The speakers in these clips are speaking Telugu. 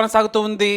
కొనసాగుతూ ఉంది.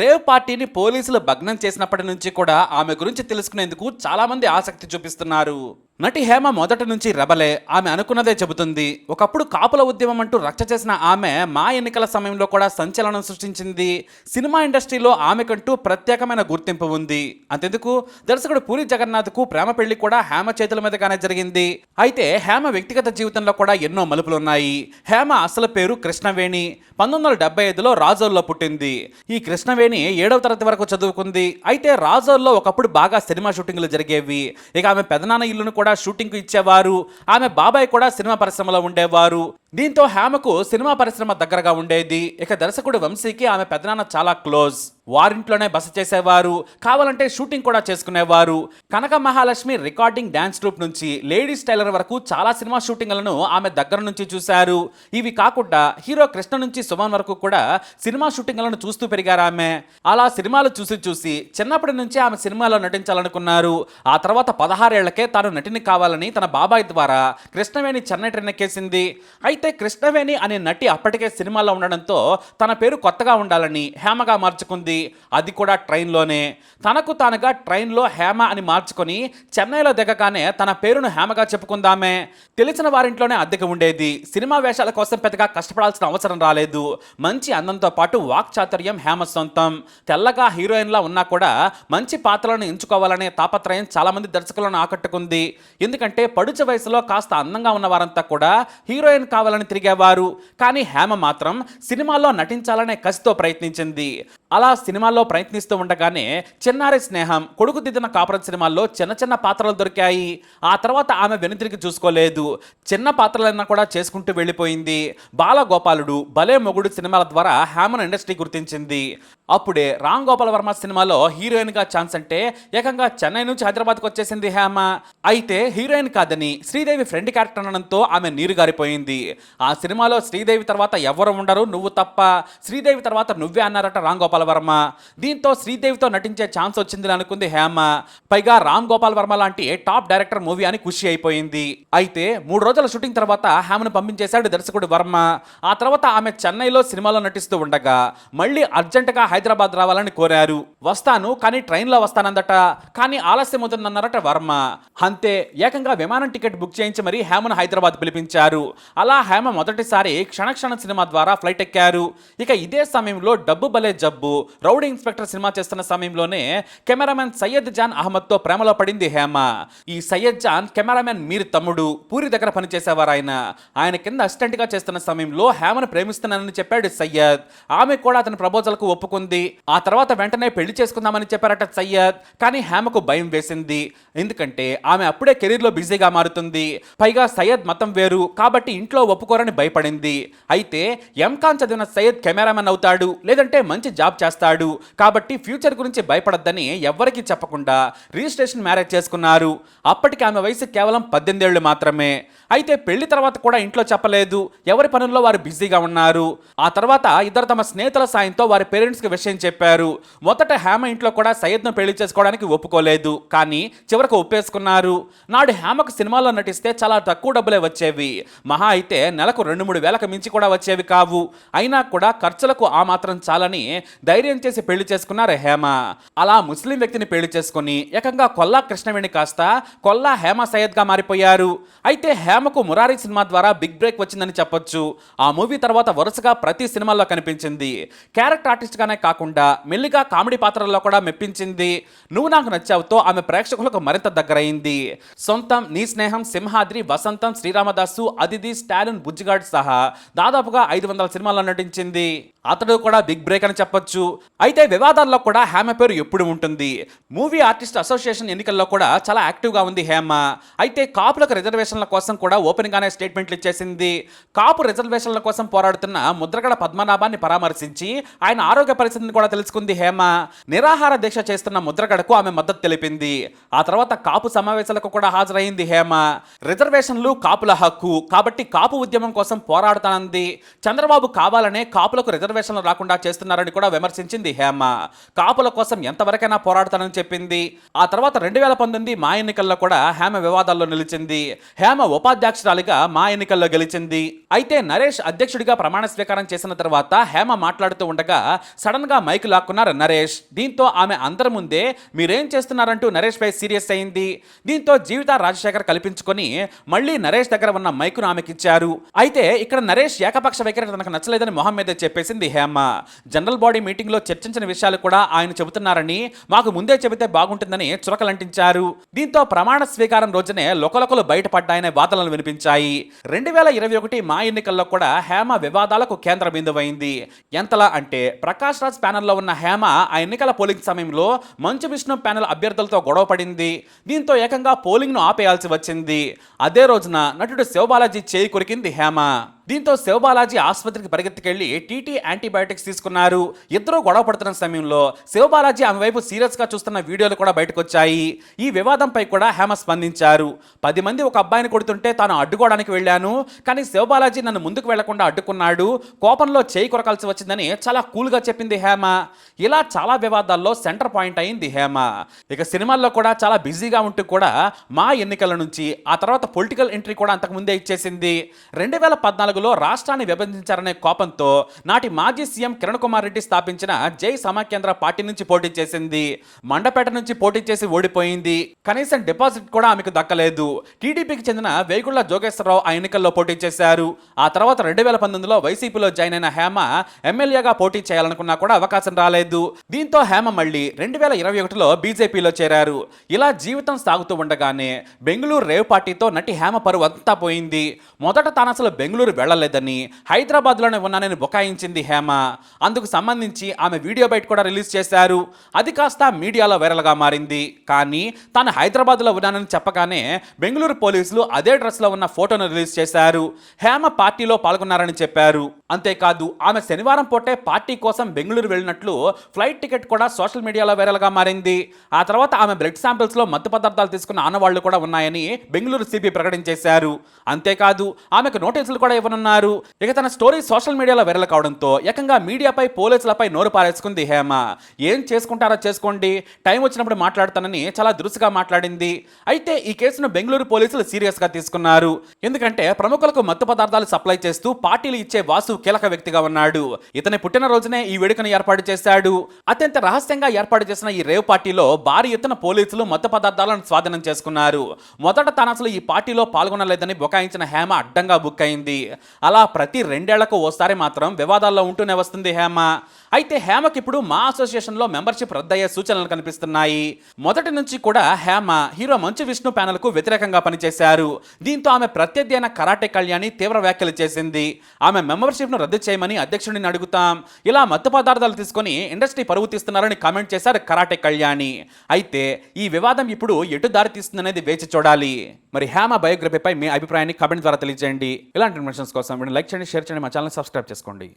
రేవ్ పార్టీని పోలీసులు భగ్నం చేసినప్పటి నుంచి కూడా ఆమె గురించి తెలుసుకునేందుకు చాలామంది ఆసక్తి చూపిస్తున్నారు. నటి హేమ మొదటి నుంచి రెబలే ఆమె అనుకున్నదే చెబుతుంది. ఒకప్పుడు కాపుల ఉద్యమం అంటూ రచ్చ చేసిన ఆమె మా ఎన్నికల సమయంలో కూడా సంచలనం సృష్టించింది. సినిమా ఇండస్ట్రీలో ఆమెకంటూ ప్రత్యేకమైన గుర్తింపు ఉంది. అంతెందుకు? దర్శకుడు పూరి జగన్నాథ్కు ప్రేమ పెళ్ళి కూడా హేమ చేతుల మీదగానే జరిగింది. అయితే హేమ వ్యక్తిగత జీవితంలో కూడా ఎన్నో మలుపులు ఉన్నాయి హేమ అసలు పేరు కృష్ణవేణి. పంతొమ్మిది వందల డెబ్బై ఐదులో రాజోల్లో పుట్టింది. ఈ కృష్ణవేణి ఏడవ తరగతి వరకు చదువుకుంది. అయితే రాజోల్లో ఒకప్పుడు బాగా సినిమా షూటింగ్లు జరిగేవి. ఇక ఆమె పెదనాన్న ఇల్లును కూడా షూటింగ్కు ఇచ్చేవారు. ఆమె బాబాయ్ కూడా సినిమా పరిశ్రమలో ఉండేవారు. దీంతో హేమకు సినిమా పరిశ్రమ దగ్గరగా ఉండేది. ఇక దర్శకుడు వంశీకి ఆమె పెదనాన్న చాలా క్లోజ్. వారింట్లోనే బస చేసేవారు. కావాలంటే షూటింగ్ కూడా చేసుకునేవారు. Kanaka Mahalakshmi recording dance troupe నుంచి లేడీస్ టైలర్ వరకు చాలా సినిమా షూటింగ్లను ఆమె దగ్గర నుంచి చూశారు. ఇవి కాకుండా హీరో కృష్ణ నుంచి సుమన్ వరకు కూడా సినిమా షూటింగ్లను చూస్తూ పెరిగారు ఆమె. అలా సినిమాలు చూసి చూసి చిన్నప్పటి నుంచి ఆమె సినిమాలో నటించాలనుకున్నారు. ఆ తర్వాత పదహారేళ్ళకే తాను నటిని కావాలని తన బాబాయ్ ద్వారా కృష్ణవేణి చెన్నై ట్రైన్ ఎక్కేసింది. అయితే కృష్ణవేణి అనే నటి అప్పటికే సినిమాలో ఉండడంతో తన పేరు కొత్తగా ఉండాలని హేమగా మార్చుకుంది. అది కూడా ట్రైన్లోనే. తనకు తానుగా ట్రైన్లో హేమ అని మార్చుకొని చెన్నైలో దిగగానే తన పేరును హేమగా చెప్పుకుందామే. తెలిసిన వారింట్లోనే అద్దెకి ఉండేది. సినిమా వేషాల కోసం పెద్దగా కష్టపడాల్సిన అవసరం రాలేదు. మంచి అందంతో పాటు వాక్చాతుర్యం హేమ సొంతం. తెల్లగా హీరోయిన్లా ఉన్నా కూడా మంచి పాత్రలను ఎంచుకోవాలనే తాపత్రయం చాలా మంది దర్శకులను ఆకట్టుకుంది. ఎందుకంటే పడుచ వయసులో కాస్త అందంగా ఉన్న వారంతా కూడా హీరోయిన్ కావాలని తిరిగేవారు. కానీ హేమ మాత్రం సినిమాల్లో నటించాలనే కసితో ప్రయత్నించింది. అలా సినిమాల్లో ప్రయత్నిస్తూ ఉండగానే చిన్నారి స్నేహం కొడుకు దిద్దిన కాపురం సినిమాల్లో చిన్న చిన్న పాత్రలు దొరికాయి. ఆ తర్వాత ఆమె వెనుతిరిగి చూసుకోలేదు. చిన్న పాత్రలైనా కూడా చేసుకుంటూ వెళ్ళిపోయింది. బాలగోపాలుడు భలే మొగుడు సినిమాల ద్వారా హేమన్ ఇండస్ట్రీ గుర్తించింది. అప్పుడే రామ్ గోపాల్ వర్మ సినిమాలో హీరోయిన్గా ఛాన్స్ అంటే ఏకంగా చెన్నై నుంచి హైదరాబాద్కు వచ్చేసింది హేమ అయితే హీరోయిన్ కాదని శ్రీదేవి ఫ్రెండ్ క్యారెక్టర్ అనడంతో ఆమె నీరు గారిపోయింది. ఆ సినిమాలో శ్రీదేవి తర్వాత ఎవరు ఉండరు నువ్వు తప్ప. శ్రీదేవి తర్వాత నువ్వే అన్నారట రామ్ గోపాల్ వర్మ. దీంతో శ్రీదేవితో నటించే ఛాన్స్ వచ్చిందని అనుకుంది హేమ పైగా రామ్ గోపాల్ వర్మ లాంటి టాప్ డైరెక్టర్ మూవీ అని ఖుషి అయిపోయింది. అయితే మూడు రోజుల షూటింగ్ తర్వాత హేమను పంపించేశాడు దర్శకుడు వర్మ. ఆ తర్వాత ఆమె చెన్నైలో సినిమాలో నటిస్తూ ఉండగా మళ్ళీ అర్జెంటుగా హైదరాబాద్ రావాలని కోరారు. వస్తాను కానీ ట్రైన్లో వస్తానందట. కానీ ఆలస్యం అవుతుందన్నారట వర్మ. అంతే ఏకంగా విమానం టికెట్ బుక్ చేయించి మరీ హేమను హైదరాబాద్ పిలిపించారు. అలా హేమ మొదటిసారి క్షణక్షణ సినిమా ద్వారా ఫ్లైట్ ఎక్కారు. ఇక ఇదే సమయంలో డబ్బు బలే జబ్బు. రౌడీ ఇన్స్పెక్టర్ సినిమా చేస్తున్న సమయంలోనే కెమెరామెన్ సయ్యద్ జాన్ అహ్మద్తో ప్రేమలో పడింది హేమ. ఈ సయ్యద్ జాన్ కెమెరామెన్ మీర్ తమ్ముడు. పూరి దగ్గర పనిచేసేవారు ఆయన. ఆయన కింద అసిస్టెంట్గా చేస్తున్న సమయంలో హేమను ప్రేమిస్తున్నానని చెప్పాడు సయ్యద్. ఆమె కూడా అతని ప్రపోజల్కు ఒప్పుకుంది. ఆ తర్వాత వెంటనే పెళ్ళి చేసుకుందామని చెప్పారట సయ్యద్. కానీ హేమకు భయం వేసింది. ఎందుకంటే ఆమె అప్పుడే కెరీర్లో బిజీగా మారుతుంది. పైగా సయ్యద్ మతం వేరు. కాబట్టి ఇంట్లో ఒప్పుకోరని భయపడింది. అయితే ఎంకాన్ చదివిన సయ్యద్ కెమెరామెన్ అవుతాడు. లేదంటే మంచి జాబ్ చేస్తాడు. కాబట్టి ఫ్యూచర్ గురించి భయపడద్దని ఎవ్వరికీ చెప్పకుండా రిజిస్ట్రేషన్ మ్యారేజ్ చేసుకున్నారు. అప్పటికి ఆమె వయసు కేవలం పద్దెనిమిదేళ్ళు మాత్రమే. అయితే పెళ్ళి తర్వాత కూడా ఇంట్లో చెప్పలేదు. ఎవరి పనుల్లో వారు బిజీగా ఉన్నారు. ఆ తర్వాత ఇద్దరు తమ స్నేహితుల సాయంతో వారి పేరెంట్స్కి విషయం చెప్పారు. మొదట హేమ ఇంట్లో కూడా సయ్యద్ను పెళ్ళి చేసుకోవడానికి ఒప్పుకోలేదు. కానీ చివరకు ఒప్పేసుకున్నారు. నాడు హేమకు సినిమాలో నటిస్తే చాలా తక్కువ డబ్బులే వచ్చేవి. మహా అయితే నెలకు రెండు మూడు వేలకు మించి కూడా వచ్చేవి కావు. అయినా కూడా ఖర్చులకు ఆ మాత్రం చాలని ధైర్యం చేసి పెళ్ళి చేసుకున్నారు హేమ. అలా ముస్లిం వ్యక్తిని పెళ్ళి చేసుకుని ఏకంగా కొల్లా కృష్ణవేణి కాస్త కొల్లా హేమ సయ్యద్గా మారిపోయారు. అయితే హేమకు మురారి సినిమా ద్వారా బిగ్ బ్రేక్ వచ్చిందని చెప్పొచ్చు. ఆ మూవీ తర్వాత వరుసగా ప్రతి సినిమాల్లో కనిపించింది. క్యారెక్టర్ ఆర్టిస్ట్గానే కాకుండా మెల్లిగా కామెడీ పాత్రల్లో కూడా మెప్పించింది. నువ్వు నాకు నచ్చావుతో ఆమె ప్రేక్షకులకు మరింత దగ్గరైంది. సొంతం నీ స్నేహం సింహాద్రి వసంతం శ్రీరామదాసు అదితి స్టాలిన్ బుజ్జిగాడ్ సహా దాదాపుగా ఐదు వందల సినిమాల్లో నటించింది. అతడు కూడా బిగ్ బ్రేక్ అని చెప్పొచ్చు. అయితే వివాదాల్లో కూడా హేమ పేరు ఎప్పుడు ఉంటుంది. మూవీ ఆర్టిస్ట్ అసోసియేషన్ ఎన్నికల్లో కూడా చాలా యాక్టివ్గా ఉంది హేమ. అయితే కాపులకు రిజర్వేషన్ల కోసం కూడా ఓపెన్గానే స్టేట్మెంట్లు ఇచ్చేసింది. కాపు రిజర్వేషన్ల కోసం పోరాడుతున్న ముద్రగడ పద్మనాభాన్ని పరామర్శించి ఆయన ఆరోగ్య పరిస్థితి చేయాల్సింది కూడా తెలుసుకుంది హేమ. నిరాహార దీక్ష చేస్తున్న ముద్రగడకు ఆమె మద్దతు తెలిపింది. ఆ తర్వాత కాపు సమావేశాలకు కూడా హాజరైంది హేమ. రిజర్వేషన్లు కాపుల హక్కు. కాబట్టి కాపు ఉద్యమం కోసం పోరాడుతానంది. చంద్రబాబు కావాలనే కాపులకు రిజర్వేషన్లు రాకుండా చేస్తున్నారని కూడా విమర్శించింది హేమ. కాపుల కోసం ఎంతవరకైనా పోరాడతానని చెప్పింది. ఆ తర్వాత రెండు వేల పంతొమ్మిది మా ఎన్నికల్లో కూడా హేమ వివాదాల్లో నిలిచింది. హేమ ఉపాధ్యక్షురాలిగా మా ఎన్నికల్లో గెలిచింది. అయితే నరేష్ అధ్యక్షుడిగా ప్రమాణ స్వీకారం చేసిన తర్వాత హేమ మాట్లాడుతూ ఉండగా సడన్ సడన్గా మైక్ లాక్కున్నారు నరేష్. దీంతో ఆమె అందరి ముందే మీరేం చేస్తున్నారంటూ నరేష్ పై సీరియస్ అయింది. దీంతో జీవిత రాజశేఖర్ కల్పించుకొని మళ్ళీ నరేష్ దగ్గర ఉన్న మైకును ఆమెకిచ్చారు. అయితే ఇక్కడ నరేష్ ఏకపక్ష వైఖరి తనకు నచ్చలేదని మొహమ్మద్ మీద చెప్పేసింది హేమ. జనరల్ బాడీ మీటింగ్లో చర్చించిన విషయాలు కూడా ఆయన చెబుతున్నారని మాకు ముందే చెబితే బాగుంటుందని చురకలంటించారు. దీంతో ప్రమాణ స్వీకారం రోజునే లొకలొకలు బయటపడ్డాయనే వాదనలు వినిపించాయి. రెండు వేల ఇరవై ఒకటి మా ఎన్నికల్లో కూడా హేమ వివాదాలకు కేంద్ర బిందువైంది. ఎంతలా అంటే ప్రకాష్ రాజ్ ప్యానెల్లో ఉన్న హేమ ఆ ఎన్నికల పోలింగ్ సమయంలో మంచు విష్ణు ప్యానెల్ అభ్యర్థులతో గొడవ పడింది. దీంతో ఏకంగా పోలింగ్ను ఆపేయాల్సి వచ్చింది. అదే రోజున నటుడు శివబాలాజీ చేయి కొరికింది హేమ. దీంతో శివబాలాజీ ఆసుపత్రికి పరిగెత్తుకెళ్ళి టీటీ యాంటీబయాటిక్స్ తీసుకున్నారు. ఇద్దరు గొడవ పడుతున్న సమయంలో శివబాలాజీ ఆమె వైపు సీరియస్గా చూస్తున్న వీడియోలు కూడా బయటకు వచ్చాయి ఈ వివాదంపై కూడా హేమ స్పందించారు. పది మంది ఒక అబ్బాయిని కొడుతుంటే తాను అడ్డుకోవడానికి వెళ్ళాను. కానీ శివబాలాజీ నన్ను ముందుకు వెళ్ళకుండా అడ్డుకున్నాడు. కోపంలో చేయి కొరకాల్సి వచ్చిందని చాలా కూల్గా చెప్పింది హేమ. ఇలా చాలా వివాదాల్లో సెంటర్ పాయింట్ అయింది హేమ. ఇక సినిమాల్లో కూడా చాలా బిజీగా ఉంటూ కూడా మా ఎన్నికల నుంచి ఆ తర్వాత పొలిటికల్ ఎంట్రీ కూడా అంతకు ముందే ఇచ్చేసింది. రెండు వేల పద్నాలుగు పద్నాలుగులో రాష్ట్రాన్ని విభజించారనే కోపంతో నాటి మాజీ సీఎం కిరణ్ కుమార్ రెడ్డి స్థాపించిన జై సమాకేంద్ర పార్టీ నుంచి పోటీ చేసింది. మండపేట నుంచి పోటీ చేసి ఓడిపోయింది. కనీసం డిపాజిట్ కూడా ఆమెకు దక్కలేదు. టీడీపీకి చెందిన వేగుళ్ళ జోగేశ్వరరావు ఆ ఎన్నికల్లో పోటీ చేశారు. ఆ తర్వాత రెండు వేల పంతొమ్మిదిలో వైసీపీలో జాయిన్ అయిన హేమ ఎమ్మెల్యేగా పోటీ చేయాలనుకున్నా కూడా అవకాశం రాలేదు. దీంతో హేమ మళ్ళీ రెండు వేల ఇరవై ఒకటిలో బీజేపీలో చేరారు. ఇలా జీవితం సాగుతూ ఉండగానే బెంగళూరు రేవ్ పార్టీతో నటి హేమ పరువు అంతా పోయింది. మొదట తాను అసలు బెంగళూరు వెళ్ళలేదని హైదరాబాద్లోనే ఉన్నానని బుకాయించింది హేమ. అందుకు సంబంధించి ఆమె వీడియో బయట కూడా రిలీజ్ చేశారు. అది కాస్త మీడియాలో వైరల్గా మారింది. కానీ తాను హైదరాబాద్లో ఉన్నానని చెప్పగానే బెంగళూరు పోలీసులు అదే డ్రెస్లో ఉన్న ఫోటోను రిలీజ్ చేశారు. హేమ పార్టీలో పాల్గొన్నారని చెప్పారు. అంతేకాదు ఆమె శనివారం పూటే పార్టీ కోసం బెంగళూరు వెళ్ళినట్లు ఫ్లైట్ టికెట్ కూడా సోషల్ మీడియాలో వైరల్గా మారింది. ఆ తర్వాత ఆమె బ్లడ్ శాంపిల్స్లో మత్తు పదార్థాలు తీసుకున్న ఆనవాళ్ళు కూడా ఉన్నాయని బెంగళూరు సిపి ప్రకటించేశారు. అంతేకాదు ఆమెకు నోటీసులు కూడా ఇవ్వనున్నారు. ఇక తన స్టోరీ సోషల్ మీడియాలో వైరల్ కావడంతో ఏకంగా మీడియాపై పోలీసులపై నోరు పారేసుకుంది హేమ. ఏం చేసుకుంటారో చేసుకోండి టైం వచ్చినప్పుడు మాట్లాడతానని చాలా దురుసుగా మాట్లాడింది. అయితే ఈ కేసును బెంగళూరు పోలీసులు సీరియస్గా తీసుకున్నారు. ఎందుకంటే ప్రముఖులకు మత్తు పదార్థాలు సప్లై చేస్తూ పార్టీలు ఇచ్చే వాసు కీలక వ్యక్తిగా ఉన్నాడు. ఇతని పుట్టినరోజునే ఈ వేడుకను ఏర్పాటు చేశాడు. అత్యంత రహస్యంగా ఏర్పాటు చేసిన ఈ రేవ్ పార్టీలో భారీ ఎత్తున పోలీసులు మత్తు పదార్థాలను స్వాధీనం చేసుకున్నారు. మొదట తాను అసలు ఈ పార్టీలో పాల్గొనలేదని బుకాయించిన హేమ అడ్డంగా బుక్ అయింది. అలా ప్రతి రెండేళ్ళకు ఓసారి మాత్రం వివాదాల్లో ఉంటూనే వస్తుంది హేమ. అయితే హేమకి ఇప్పుడు మా అసోసియేషన్లో మెంబర్షిప్ రద్దయ్యే సూచనలు కనిపిస్తున్నాయి. మొదటి నుంచి కూడా హేమ హీరో మంచు విష్ణు ప్యానల్కు వ్యతిరేకంగా పనిచేశారు. దీంతో ఆమె ప్రత్యర్థి అయిన కరాటే కళ్యాణి తీవ్ర వ్యాఖ్యలు చేసింది. ఆమె మెంబర్షిప్ను రద్దు చేయమని అధ్యక్షుడిని అడుగుతాం. ఇలా మత్తు పదార్థాలు తీసుకొని ఇండస్ట్రీ పరువు తీస్తున్నారని కామెంట్ చేశారు కరాటే కళ్యాణి. అయితే ఈ వివాదం ఇప్పుడు ఎటు దారి తీస్తుందనేది వేచి చూడాలి. మరి హేమ బయోగ్రఫీపై మీ అభిప్రాయాన్ని కామెంట్ ద్వారా తెలియజేయండి. ఇలాంటి ఇన్ఫర్మేషన్స్ కోసం లైక్ చేయండి షేర్ చేయండి మా ఛానల్ సబ్స్క్రైబ్ చేసుకోండి.